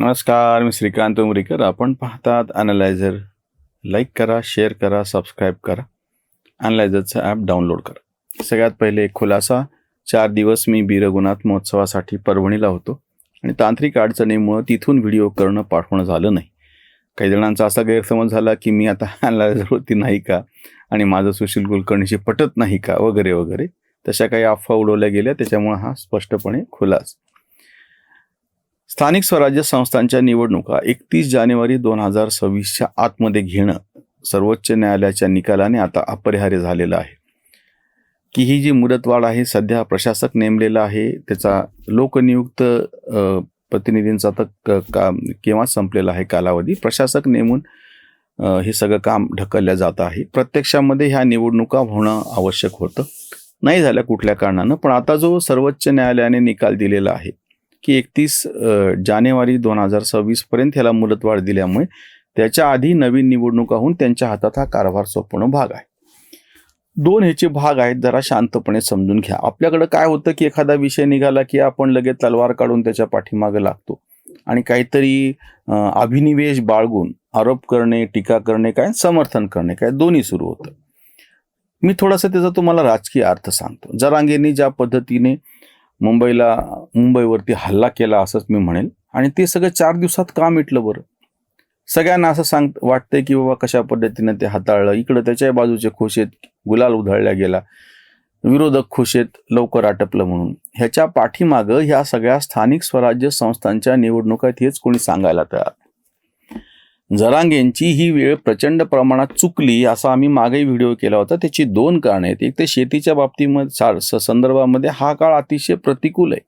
नमस्कार मी श्रीकांत उमरीकर. आपण पाहतात अनालायझर लाईक करा शेअर करा सबस्क्राईब करा. अनालायझरचं ॲप डाउनलोड करा. सगळ्यात पहिले एक खुलासा. चार दिवस मी बीरगुणात महोत्सवासाठी परभणीला होतो आणि तांत्रिक अडचणीमुळं तिथून व्हिडिओ करणं पाठवणं झालं नाही. काही जणांचा असा गैरसमज झाला की मी आता अनालायझरवरती नाही का आणि माझं सुशील कुलकर्णीशी पटत नाही का? वगैरे वगैरे. तशा काही अफवा उडवल्या गेल्या त्याच्यामुळे हा स्पष्टपणे खुलासा. स्थानिक स्वराज्य संस्थांच्या निवडणुका एकतीस जानेवारी दोन हजार सव्वीसच्या आतमध्ये घेणं सर्वोच्च न्यायालयाच्या निकालाने आता अपरिहार्य झालेलं आहे. की ही जी मुदतवाढ आहे सध्या प्रशासक नेमलेला आहे त्याचा लोकनियुक्त प्रतिनिधींचा तर क- का केव्हा संपलेला आहे कालावधी. प्रशासक नेमून हे सगळं काम ढकललं जात आहे. प्रत्यक्षामध्ये ह्या निवडणुका होणं आवश्यक होतं. नाही झाल्या कुठल्या कारणानं पण आता जो सर्वोच्च न्यायालयाने निकाल दिलेला आहे की एकतीस जानेवारी दोन हजार सव्वीसपर्यंत ह्याला मुदतवाढ दिल्यामुळे त्याच्या आधी नवीन निवडणुका होऊन त्यांच्या हातात हा कारभार सोपवणं भाग आहे. दोन ह्याचे भाग आहेत जरा शांतपणे समजून घ्या. आपल्याकडं काय होतं की एखादा विषय निघाला की आपण लगेच तलवार काढून त्याच्या पाठीमागे लागतो आणि काहीतरी अभिनिवेश बाळगून आरोप करणे टीका करणे काय समर्थन करणे काय दोन्ही सुरू होतं. मी थोडासा त्याचा तुम्हाला राजकीय अर्थ सांगतो. जरांगेंनी ज्या पद्धतीने मुंबईला मुंबईवरती हल्ला केला असंच मी म्हणेल. आणि ते सगळं चार दिवसात का मिटलं बरं? सगळ्यांना असं सांग वाटतंय की बाबा कशा पद्धतीनं ते हाताळलं. इकडं त्याच्या बाजूचे खुश आहेत. गुलाल उधळल्या गेला. विरोधक खुश आहेत. लवकर आटपलं म्हणून. ह्याच्या पाठीमागं ह्या सगळ्या स्थानिक स्वराज्य संस्थांच्या निवडणुका हेच कोणी सांगायला तयार. जरांगेंची ही वेळ प्रचंड प्रमाणात चुकली असा आम्ही मागेही व्हिडिओ केला होता. त्याची दोन कारणे आहेत. एक तर शेतीच्या बाबतीमध्ये संदर्भामध्ये हा काळ अतिशय प्रतिकूल आहे.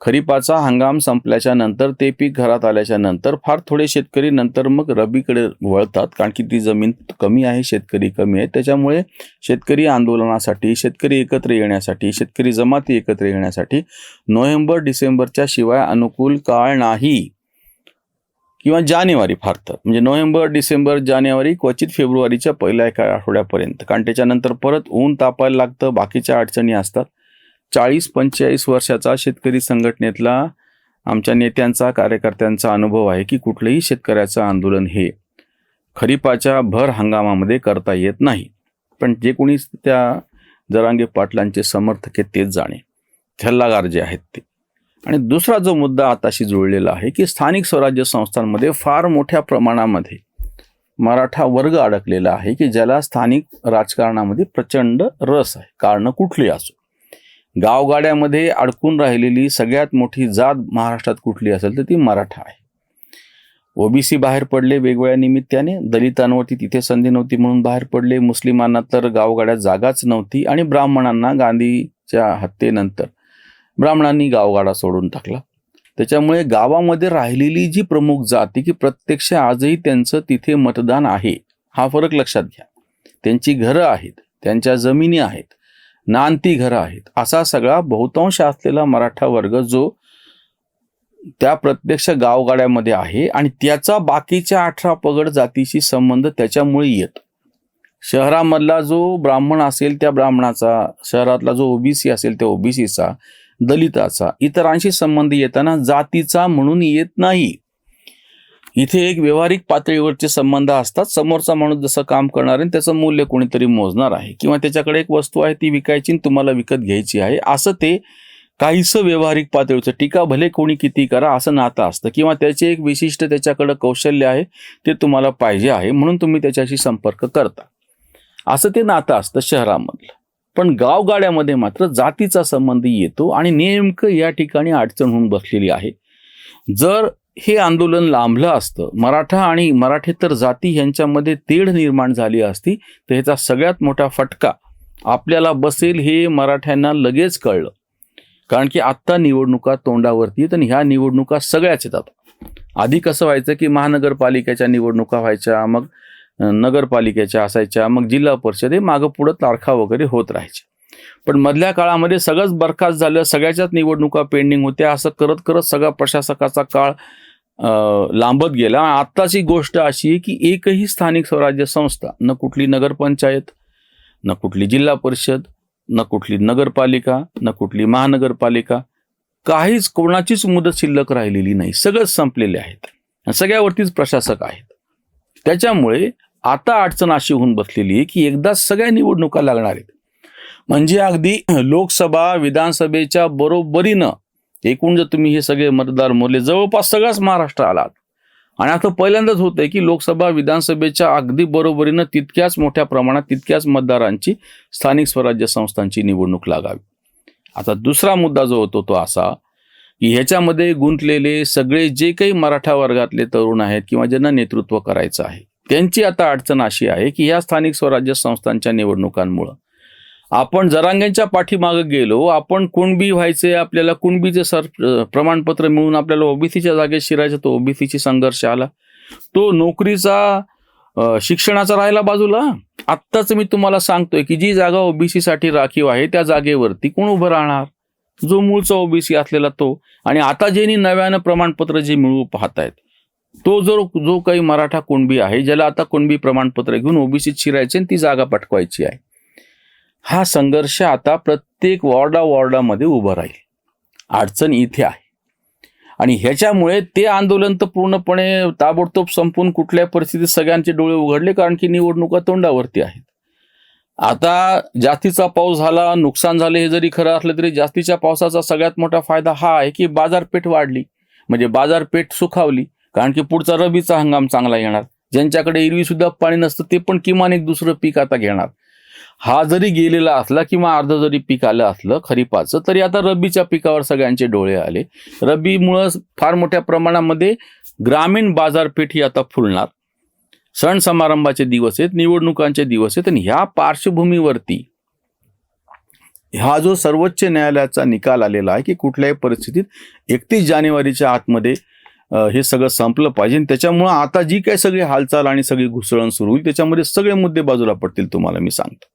खरीपाचा हंगाम संपल्याच्या नंतर ते पीक घरात आल्याच्यानंतर फार थोडे शेतकरी नंतर मग रबीकडे वळतात कारण की ती जमीन कमी आहे शेतकरी कमी आहे. त्याच्यामुळे शेतकरी आंदोलनासाठी शेतकरी एकत्र येण्यासाठी शेतकरी जमाती एकत्र येण्यासाठी नोव्हेंबर डिसेंबरच्या शिवाय अनुकूल काळ नाही. किंवा जानेवारी फार तर. म्हणजे नोव्हेंबर डिसेंबर जानेवारी क्वचित फेब्रुवारीच्या पहिल्या एका आठवड्यापर्यंत. कारण त्याच्यानंतर परत ऊन तापायला लागतं बाकीच्या अडचणी असतात. चाळीस पंचेचाळीस वर्षाचा शेतकरी संघटनेतला आमच्या नेत्यांचा कार्यकर्त्यांचा अनुभव आहे की कुठलंही शेतकऱ्याचं आंदोलन हे खरीपाच्या भर हंगामामध्ये करता येत नाही. पण जे कोणी त्या जरांगे पाटलांचे समर्थक आहेत तेच जाणे. थल्लागार जे आहेत ते. आणि दुसरा जो मुद्दा आताशी जुळलेला आहे की स्थानिक स्वराज्य संस्थांमध्ये फार मोठ्या प्रमाणामध्ये मराठा वर्ग अडकलेला आहे की ज्याला स्थानिक राजकारणामध्ये प्रचंड रस आहे कारणं कुठली असो. गावगाड्यामध्ये अडकून राहिलेली सगळ्यात मोठी जात महाराष्ट्रात कुठली असेल तर ती मराठा आहे. ओबीसी बाहेर पडले वेगवेगळ्या निमित्ताने दलितांवरती तिथे संधी नव्हती म्हणून बाहेर पडले मुस्लिमांना तर गावगाड्यात जागाच नव्हती आणि ब्राह्मणांना गांधीच्या हत्येनंतर ब्राह्मणांनी गावगाडा सोडून टाकला. त्याच्यामुळे गावामध्ये राहिलेली जी प्रमुख जाती की प्रत्यक्ष आजही त्यांचं तिथे मतदान आहे हा फरक लक्षात घ्या. त्यांची घरं आहेत त्यांच्या जमिनी आहेत नांती घरं आहेत असा सगळा बहुतांश असलेला मराठा वर्ग जो त्या प्रत्यक्ष गावगाड्यामध्ये आहे आणि त्याचा बाकीच्या अठरा पगड जातीशी संबंध त्याच्यामुळे येत. शहरामधला जो ब्राह्मण असेल त्या ब्राह्मणाचा शहरातला जो ओबीसी असेल त्या ओबीसीचा दलिताचा इतरांशी संबंध येताना जातीचा म्हणून येत नाही. इथे एक व्यावहारिक पातळीवरचे संबंध असतात. समोरचा माणूस जसं काम करणार आहे त्याचं मूल्य कोणीतरी मोजणार आहे. किंवा त्याच्याकडे एक वस्तू आहे ती विकायची आणि तुम्हाला विकत घ्यायची आहे. असं ते काहीसं व्यावहारिक पातळीचं टीका भले कोणी किती करा असं नातं असतं. किंवा त्याचे एक विशिष्ट त्याच्याकडं कौशल्य आहे ते तुम्हाला पाहिजे आहे म्हणून तुम्ही त्याच्याशी संपर्क करता. असं ते नातं असतं शहरामधलं. पण गावगाड्यामध्ये मात्र जातीचा संबंध येतो आणि नेमकं या ठिकाणी अडचण होऊन बसलेली आहे. जर हे आंदोलन लांबलं असतं मराठा आणि मराठेतर जाती यांच्यामध्ये तेढ निर्माण झाली असती तर ह्याचा सगळ्यात मोठा फटका आपल्याला बसेल हे मराठ्यांना लगेच कळलं. कारण की आत्ता निवडणुका तोंडावरती आहेत आणि ह्या निवडणुका सगळ्याच येतात. आधी कसं व्हायचं की महानगरपालिकेच्या निवडणुका व्हायच्या मग नगरपालिकेच्या असायच्या मग जिल्हा परिषद हे मागं पुढं तारखा वगैरे होत राहायच्या पण मधल्या काळामध्ये सगळंच बरखास्त झालं सगळ्याच्याच निवडणुका पेंडिंग होत्या असं करत करत सगळा प्रशासकाचा काळ लांबत गेला. आत्ताची गोष्ट अशी आहे की एकही स्थानिक स्वराज्य संस्था न कुठली नगरपंचायत न कुठली जिल्हा परिषद न कुठली नगरपालिका न कुठली महानगरपालिका काहीच कोणाचीच मुदत शिल्लक राहिलेली नाही. सगळंच संपलेले आहेत. सगळ्यावरतीच प्रशासक आहेत. त्याच्यामुळे आता अडचण अशी होऊन बसलेली आहे की एकदा सगळ्या निवडणुका लागणार आहेत. म्हणजे अगदी लोकसभा विधानसभेच्या बरोबरीनं एकूण जर तुम्ही हे सगळे मतदार मोरले जवळपास सगळाच महाराष्ट्र आलात आणि आता पहिल्यांदाच होतंय की लोकसभा विधानसभेच्या अगदी बरोबरीनं तितक्याच मोठ्या प्रमाणात तितक्याच मतदारांची स्थानिक स्वराज्य संस्थांची निवडणूक लागावी. आता दुसरा मुद्दा जो होतो तो असा की ह्याच्यामध्ये गुंतलेले सगळे जे काही मराठा वर्गातले तरुण आहेत किंवा ज्यांना नेतृत्व करायचं आहे त्यांची आता अडचण अशी आहे की ह्या स्थानिक स्वराज्य संस्थांच्या निवडणुकांमुळं. आपण जरांग्यांच्या पाठीमागं गेलो आपण कुणबी व्हायचे आपल्याला कुणबीचे सर प्रमाणपत्र मिळून आपल्याला ओबीसीच्या जागेत शिरायचं तो ओबीसीची संघर्ष आला. तो नोकरीचा शिक्षणाचा राहिला बाजूला. आत्ताच मी तुम्हाला सांगतोय की जी जागा ओबीसी साठी राखीव आहे त्या जागेवरती कोण उभं राहणार? जो मूळचा ओबीसी असलेला तो. आणि आता ज्यांनी नव्यानं प्रमाणपत्र जे मिळवू पाहतायत तो जो जो काही मराठा कुणबी आहे ज्याला आता कुणबी प्रमाणपत्र घेऊन ओबीसीत शिरायचे आणि ती जागा पटकवायची आहे. हा संघर्ष आता प्रत्येक वॉर्डा वॉर्डामध्ये उभं राहील. अडचण इथे आहे. आणि ह्याच्यामुळे ते आंदोलन तर पूर्णपणे ताबडतोब संपून कुठल्या परिस्थितीत सगळ्यांचे डोळे उघडले कारण की निवडणुका तोंडावरती आहेत. आता जास्तीचा पाऊस झाला नुकसान झाले हे जरी खरं असलं तरी जास्तीच्या पावसाचा सगळ्यात मोठा फायदा हा आहे की बाजारपेठ वाढली. म्हणजे बाजारपेठ सुखावली. कारण की पुढचा रबीचा हंगाम चांगला येणार. ज्यांच्याकडे एरवी सुद्धा पाणी नसतं ते पण किमान एक दुसरं पीक आता घेणार. हा जरी गेलेला असला किंवा अर्ध जरी पीक आलं असलं खरीपाचं तरी आता रब्बीच्या पिकावर सगळ्यांचे डोळे आले. रब्बीमुळं फार मोठ्या प्रमाणामध्ये ग्रामीण बाजारपेठ ही आता फुलणार. सण समारंभाचे दिवस आहेत निवडणुकांचे दिवस आहेत आणि ह्या पार्श्वभूमीवरती हा जो सर्वोच्च न्यायालयाचा निकाल आलेला आहे की कुठल्याही परिस्थितीत एकतीस जानेवारीच्या आतमध्ये हे सगळं संपलं पाहिजे. त्याच्यामुळं आता जी काही सगळी हालचाल आणि सगळी घुसळण सुरू होईल त्याच्यामध्ये सगळे मुद्दे बाजूला पडतील तुम्हाला मी सांगतो.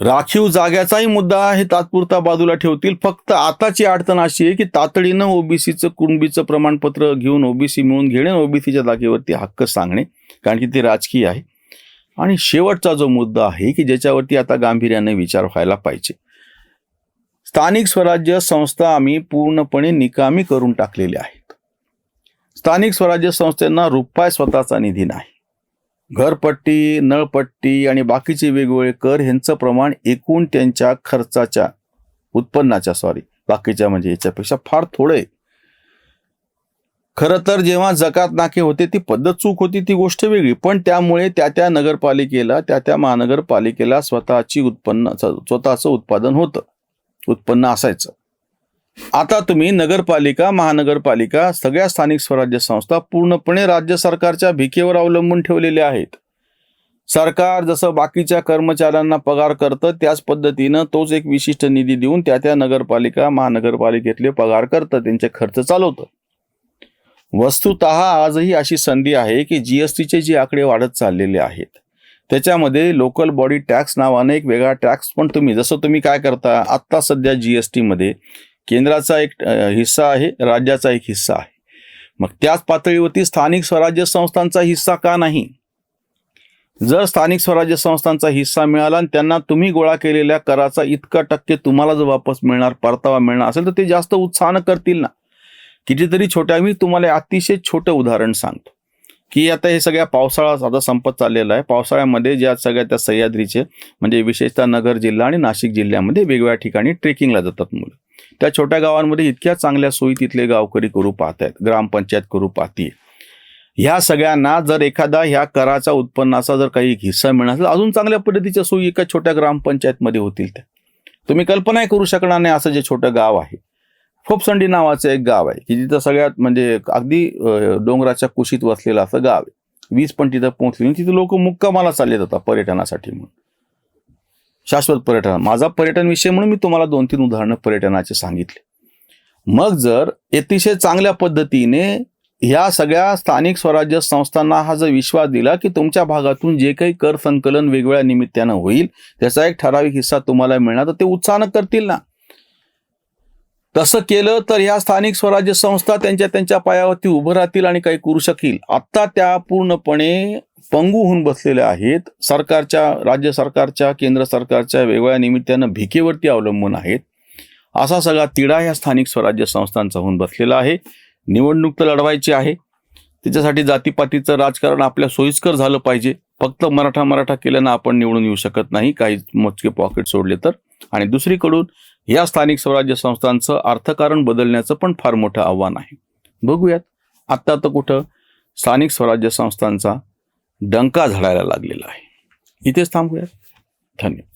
राखीव जाग्याचाही मुद्दा हे तात्पुरता बाजूला ठेवतील. फक्त आताची अडचण अशी आहे की तातडीनं ओबीसीचं कुणबीचं प्रमाणपत्र घेऊन ओबीसी मिळून घेणे ओबीसीच्या जागेवरती हक्क सांगणे कारण की ते राजकीय आहे. आणि शेवटचा जो मुद्दा आहे की ज्याच्यावरती आता गांभीर्याने विचार व्हायला पाहिजे. स्थानिक स्वराज्य संस्था आम्ही पूर्णपणे निकामी करून टाकलेल्या आहे. स्थानिक स्वराज्य संस्थेना रुपाय स्वतःचा निधी नाही. घरपट्टी नळपट्टी आणि बाकीचे वेगवेगळे कर ह्यांचं प्रमाण एकूण त्यांच्या खर्चाच्या उत्पन्नाच्या सॉरी बाकीच्या म्हणजे याच्यापेक्षा फार थोडं. आहे खरं तर जेव्हा जकात नाके होते ती पद्धत चूक होती ती गोष्ट वेगळी. पण त्यामुळे त्या त्या नगरपालिकेला त्या त्या महानगरपालिकेला स्वतःची उत्पन्न स्वतःचं उत्पादन होतं. उत्पन्न असायचं. आता तुम्ही नगरपालिका महानगरपालिका सगळ्या स्थानिक स्वराज्य संस्था पूर्णपणे राज्य सरकारच्या भिकेवर अवलंबून ठेवलेल्या आहेत. सरकार जसं बाकीच्या कर्मचाऱ्यांना पगार करतं त्याच पद्धतीनं तोच एक विशिष्ट निधी देऊन त्या त्या नगरपालिका महानगरपालिकेतले पगार करतं त्यांचे खर्च चालवतं. वस्तुत आजही अशी संधी आहे की जीएसटीचे जे आकडे वाढत चाललेले आहेत. त्याच्यामध्ये लोकल बॉडी टॅक्स नावाने एक वेगळा टॅक्स पण तुम्ही जसं तुम्ही काय करता आत्ता सध्या जीएसटी मध्ये केंद्राचा एक हिस्सा आहे राज्याचा एक हिस्सा आहे. मग त्याच पातळीवरती स्थानिक स्वराज्य संस्थांचा हिस्सा का नाही? जर स्थानिक स्वराज्य संस्थांचा हिस्सा मिळाला आणि त्यांना तुम्ही गोळा केलेल्या कराचा इतका टक्के तुम्हाला जर वापस मिळणार परतावा मिळणार असेल तर ते जास्त उत्साहानं करतील ना. कितीतरी छोट्या मी तुम्हाला अतिशय छोटं उदाहरण सांगतो. की आता हे सगळ्या पावसाळा आता संपत चाललेला आहे. पावसाळ्यामध्ये ज्या सगळ्या त्या सह्याद्रीचे म्हणजे विशेषतः नगर जिल्हा आणि नाशिक जिल्ह्यामध्ये वेगवेगळ्या ठिकाणी ट्रेकिंगला जातात मुलं. त्या छोट्या गावांमध्ये इतक्या चांगल्या सोयी तिथले गावकरी करू पाहतायत ग्रामपंचायत करू पाहतीये ह्या सगळ्यांना जर एखादा ह्या कराचा उत्पन्नाचा जर काही हिस्सा मिळणार असेल अजून चांगल्या पद्धतीच्या सोयी एका छोट्या ग्रामपंचायतमध्ये होतील त्या. तुम्ही कल्पनाही करू शकणार नाही असं जे छोटं गाव आहे. फोपसंडी नावाचं एक गाव आहे की तिथं सगळ्यात म्हणजे अगदी डोंगराच्या कुशीत वसलेलं असं गाव आहे. वीज पण तिथं पोहोचली तिथं लोक मुक्कामाला चालले जातात पर्यटनासाठी म्हणून. शाश्वत पर्यटन. माझा पर्यटन विषय म्हणून मी तुम्हाला दोन तीन उदाहरणं पर्यटनाचे सांगितले. मग जर अतिशय चांगल्या पद्धतीने ह्या सगळ्या स्थानिक स्वराज्य संस्थांना हा जर विश्वास दिला की तुमच्या भागातून जे काही कर संकलन वेगवेगळ्या निमित्तानं होईल त्याचा एक ठराविक हिस्सा तुम्हाला मिळणार तर ते उत्साहानं करतील ना. तसं केलं तर ह्या स्थानिक स्वराज्य संस्था त्यांच्या त्यांच्या पायावरती उभं राहतील आणि काही करू शकतील आत्ता त्या पूर्णपणे पंगू होऊन बसलेल्या आहेत. सरकारच्या राज्य सरकारच्या केंद्र सरकारच्या वेगवेगळ्या निमित्तानं भिकेवरती अवलंबून आहेत. असा सगळा तिढा या स्थानिक स्वराज्य संस्थांचा होऊन बसलेला आहे. निवडणूक तर लढवायची आहे. त्याच्यासाठी जातीपातीचं राजकारण आपल्या सोयीस्कर झालं पाहिजे. फक्त मराठा मराठा केल्यानं आपण निवडून येऊ शकत नाही. काही मोजके पॉकेट सोडले तर. आणि दुसरीकडून या स्थानिक स्वराज्य संस्थांचं अर्थकारण बदलण्याचं पण फार मोठं आव्हान आहे. बघूयात. आत्ता तर कुठं स्थानिक स्वराज्य संस्थांचा डंका झडायला लागलेला आहे. इथेच थांबूयात. धन्यवाद.